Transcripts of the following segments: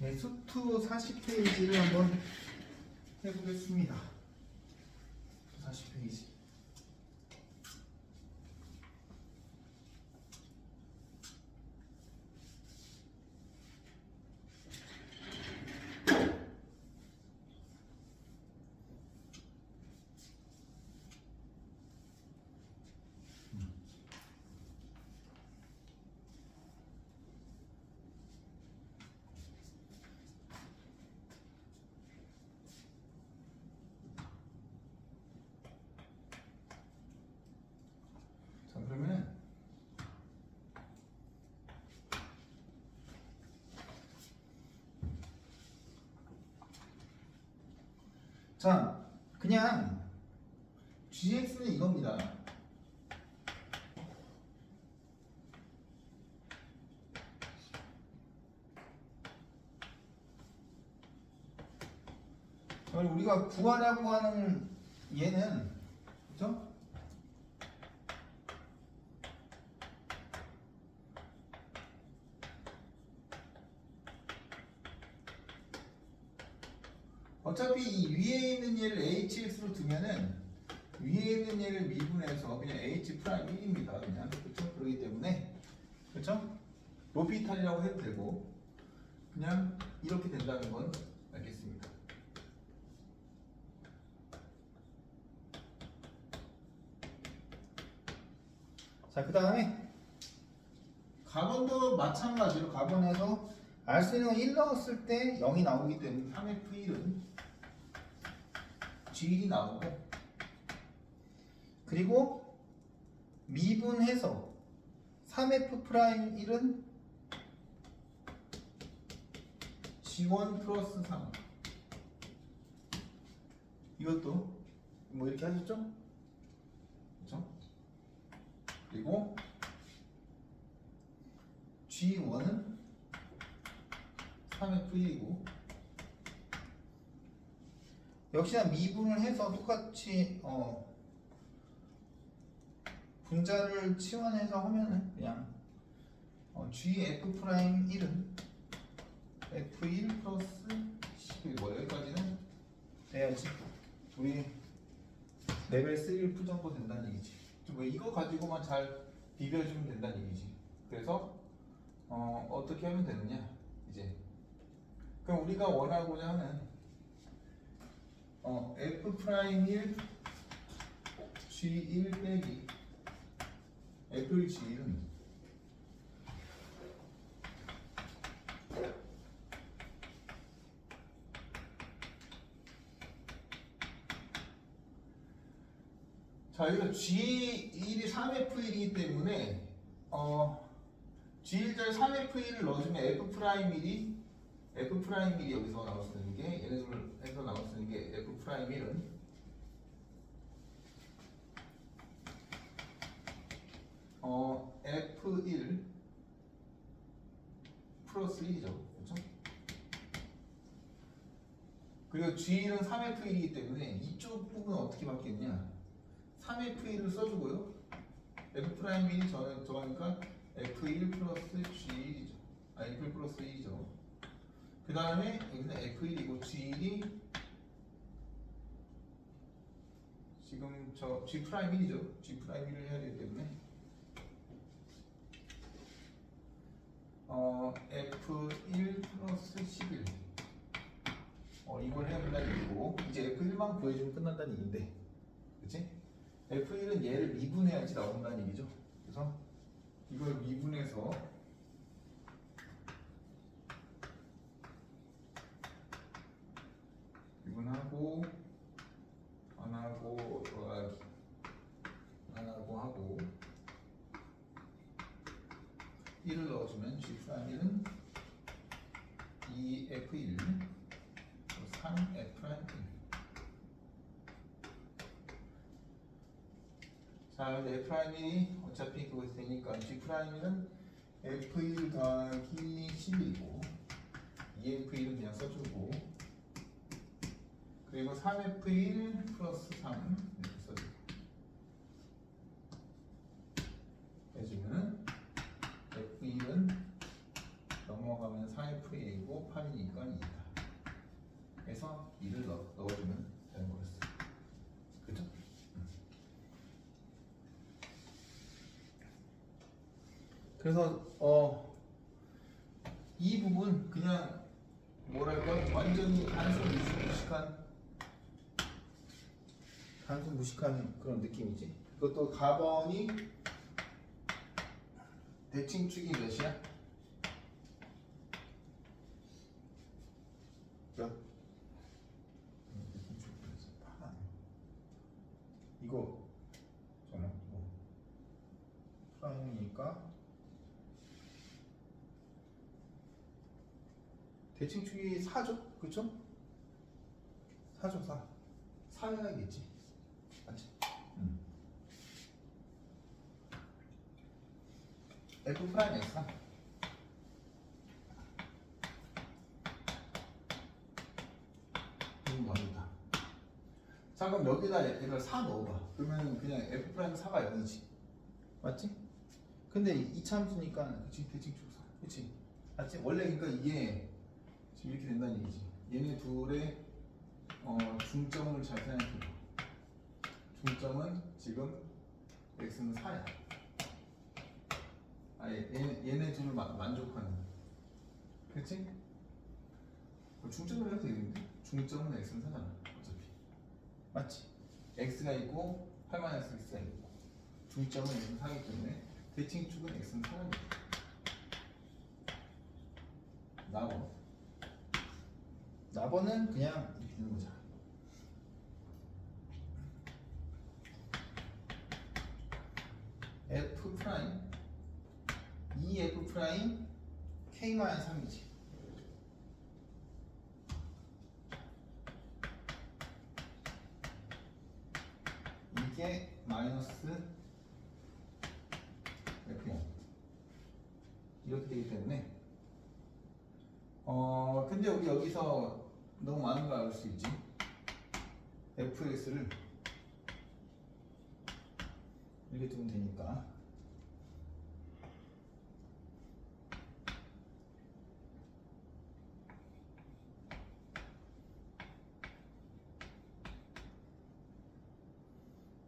네, 수투 40페이지를 한번 해보겠습니다. 40페이지. 자, 그러면 자, 그냥 GX는 이겁니다. 우리가 구하라고 하는 얘는 그죠? 어차피 이 위에 있는 얘를 hx로 두면은 위에 있는 얘를 미분해서 그냥 h 프라임 1입니다. 그냥 그렇죠? 그렇기 때문에 그렇죠? 로피탈이라고 해도 되고 그냥 이렇게 된다는 건 알겠습니다. 자, 그 다음에 가번도 마찬가지로 가번에서 알 수 있는 건1 넣었을 때 0이 나오기 때문에 3F1은 G1이 나오고 그리고 미분해서 3F 프라임 1은 G1 플러스 3 이것도 뭐 이렇게 하셨죠? 그렇죠? 그리고 G1은 3F1이고 역시나 미분을 해서 똑같이 어 분자를 치환해서 하면은 그냥 어 GF 프라임 1은 F1 플러스 11뭐 여기까지는 돼야지. 우리 레벨 3를 풀 정도 된다는 얘기지. 뭐 이거 가지고만 잘 비벼주면 된다는 얘기지. 그래서 어 어떻게 하면 되느냐 이제. 그럼 우리가 원하고자 하는 어, F 프라임 1 G1 빼기. F1 G1은 자 여기서 G1이 3F1이기 때문에 어 G1절 3F1을 넣어주면 F 프라임 1이 F 프라임 1이 여기서 나올 수 있는 게 얘네들 에서 나올 수 있는 게 F 프라임 1은 어 F1 플러스 1이죠. 그렇죠? 그리고 G는 3F1이기 때문에 이쪽 부분은 어떻게 바뀌었냐? 3F1을 써주고요. F 프라임 1이 저는 저거니까 F1 플러스 G1이죠. 아 F1 플러스 1이죠. 그 다음에 여기는 F1이고 G1이 지금 저 G 프라임 1이죠. G 프라임 1을 해야 되기 때문에 어 F1 플러스 11 어 이걸 해야 된다는 얘기고 이제 F1만 구해주면 끝난다는 얘기인데 그치? F1은 얘를 미분해야지 나온다는 얘기죠. 그래서 이걸 미분해서 미분하고 안 하고 더하기 안 하고 하고 1을 넣어주면 G 프라임 1은 2F1 3F 프라임 1 자, 근데 F 프라임 1이 어차피 그거 되니까 G 프라임 1은 F1 더하기 11이고 2F1은 그냥 써주고 그리고 3F1 플러스 3 이렇게 써주고 해주면은 F1은 넘어가면 이거는 4FA이고 8이니까 2다. 그래서 2를 넣, 넣어주면 되는 거였어. 그죠? 음. 그래서 어, 이 부분 그냥 뭐랄까 완전히 단순 무식- 무식한 단순 무식한 그런 느낌이지. 그것도 가번이 대칭 축이 몇이야? 몇? 음, 대칭축 그래서 파란. 이거 잠깐만 이거 프라임이니까 대칭 축이 4죠? 그쵸? 4죠 4 4해야겠지 맞지? 음. F 프라임 X 이건 뭐입니다 자 그럼 여기다 얘를 4 넣어봐 그러면 그냥 F 프라임 4가 0이지 맞지? 근데 이차함수니까 그치 대칭축 4 그치? 맞지? 원래 그러니까 이게 지금 이렇게 된다는 얘기지 얘네 둘의 어, 중점을 잘 생각해봐 중점은 지금 x는 4야. 아, 얘, 얘네, 얘네 둘을 마, 만족하는. 그치? 뭐 중점을 해도 되겠는데? 중점은 x는 4잖아. 어차피. 맞지? x가 있고 8-x가 있고 중점은 x는 4이기 때문에 대칭축은 x는 4랍니다. 나번. 나번은 그냥 이렇게 되는 거잖아. f 프라임 2f 프라임 k 마이너스 3이지. 이게 마이너스 f0 이렇게 되기 때문에 어 근데 우리 여기서 너무 많은 걸 알 수 있지. fx를 이렇게 두면 되니까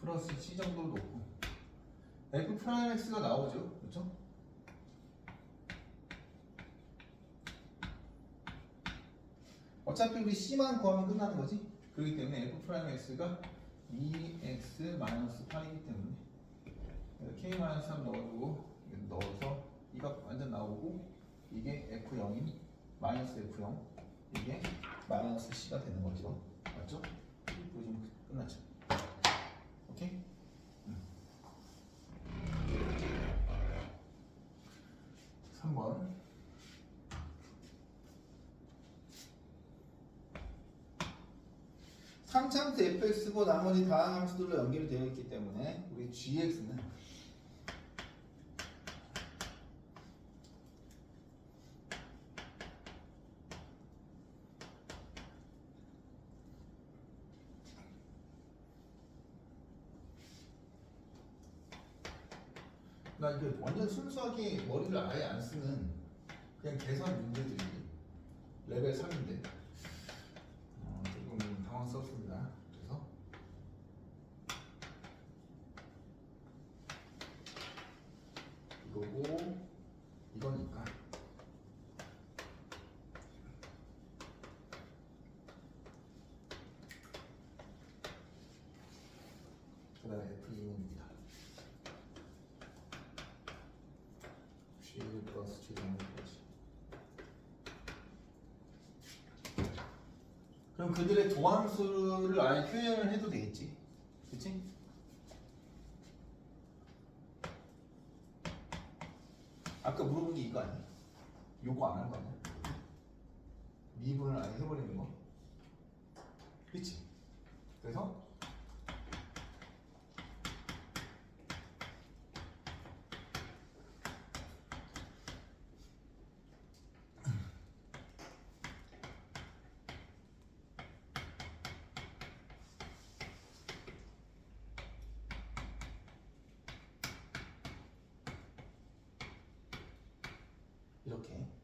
플러스 c 정도로 놓고 f 프라임 x가 나오죠 그렇죠? 어차피 우리 c만 구하면 끝나는 거지 그렇기 때문에 f 프라임 x가 2x 마이너스 8이기 때문에 k 마이너스 3 넣어주고 이거 넣어서 이 값 완전 나오고 이게 f0인 마이너스 f0 이게 마이너스 c가 되는 거죠 맞죠? 보시면 끝났죠 오케이? 100% fx고 나머지 다항함수들로 연결되어 있기 때문에 우리 gx는 나 그러니까 이게 완전 순수하게 머리를 아예 안 쓰는 그냥 계산 문제들이 레벨 3인데. 이거고 이거니까 그 다음에 F2입니다. G 플러스 G 정도까지. 그럼 그들의 도함수를 아예 표현을 해도 되겠지, 그렇지? 아까 물어본 게 이거 아니야? 요거 안한거 아니야? 미분을 아예 해버리는 거, 그렇지? 그래서 이렇게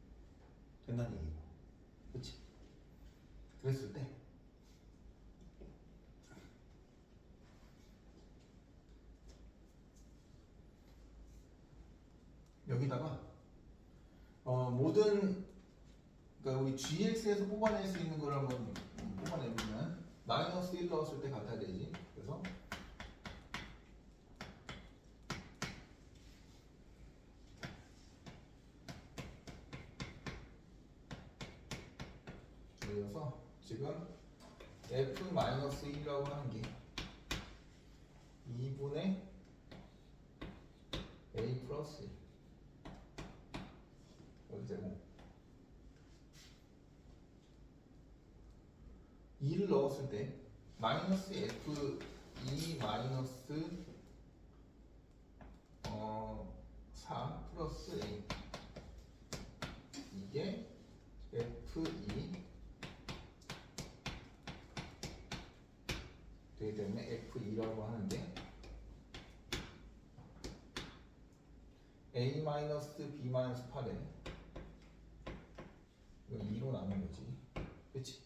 된다는 얘기고 그치? 그랬을 때 여기다가 어, 모든 그러니까 우리 GX에서 뽑아낼 수 있는 걸 한번 뽑아내보면 마이너스 1 넣었을 때 같아야 되지 그래서 그래서 지금 F-1이라고 하는 게 2분의 A 플러스 1 여기 되고 2를 넣었을 때 마이너스 F 2 마이너스 어, 4 플러스 A 이게 F2 되기 때문에 F2라고 하는데 A 마이너스 B 마이너스 8에 이거 2로 나눈 거지. 그치?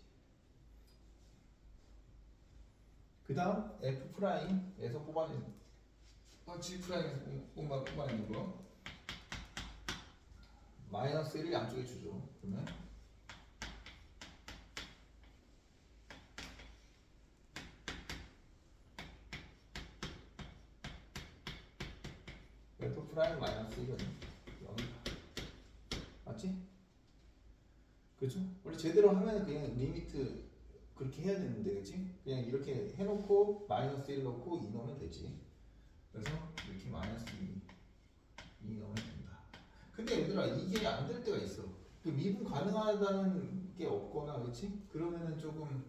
그 다음 F 프라임에서 뽑아낸 어, G 프라임에서 뽑아, 뽑아낸 거. 마이너스 1을 양쪽에 주죠 그러면 F 프라임 마이너스 1은 여기다 맞지? 그죠? 원래 제대로 하면 그냥 리미트 그렇게 해야 되는데 그치? 그냥 이렇게 해놓고 마이너스 1 넣고 2 넣으면 되지 그래서 이렇게 마이너스 2, 2 넣으면 된다 근데 얘들아 이게 안 될 때가 있어 그 미분 가능하다는 게 없거나 그치? 그러면은 조금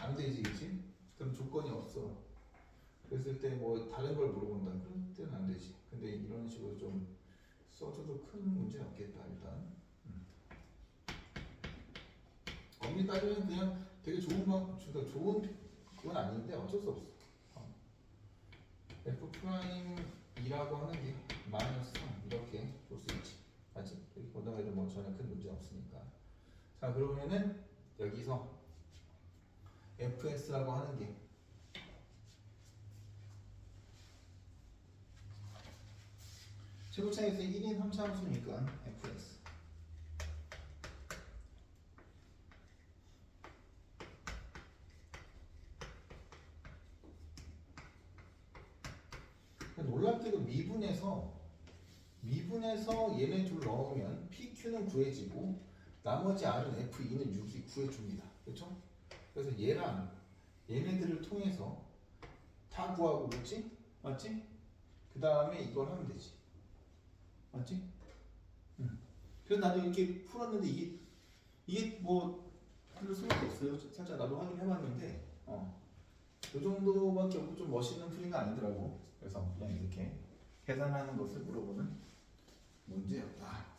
안 되지 그치? 그럼 조건이 없어 그랬을 때 뭐 다른 걸 물어본다 그럴 때는 안 되지 근데 이런 식으로 좀 써줘도 큰 문제는 없겠다 일단 음. 엄밀히 따지면 그냥 되게 좋은 방, 그러니까 좋은 그건 아닌데 어쩔 수 없어. 어. F 프라임이라고 하는 게 마이너스 3 이렇게 볼 수 있지. 맞지? 여기 보다 해도 뭐 전혀 큰 문제 없으니까. 자 그러면은 여기서 fs라고 하는 게 최고차에서 1인 3차 함수니까 fs 놀랍게도 미분에서 미분에서 얘네 둘 넣으면 PQ는 구해지고 나머지 R은 F2는 6이 구해줍니다. 그렇죠? 그래서 얘랑 얘네들을 통해서 다 구하고 그렇지? 맞지? 그 다음에 이걸 하면 되지. 맞지? 응. 그래서 나도 이렇게 풀었는데 이게 이게 뭐 별로 소용이 없어요. 살짝 나도 확인해봤는데 어. 이 정도밖에 없고 좀 멋있는 풀이가 아니더라고. 그래서 그냥 이렇게 계산하는 것을 물어보는 문제였다.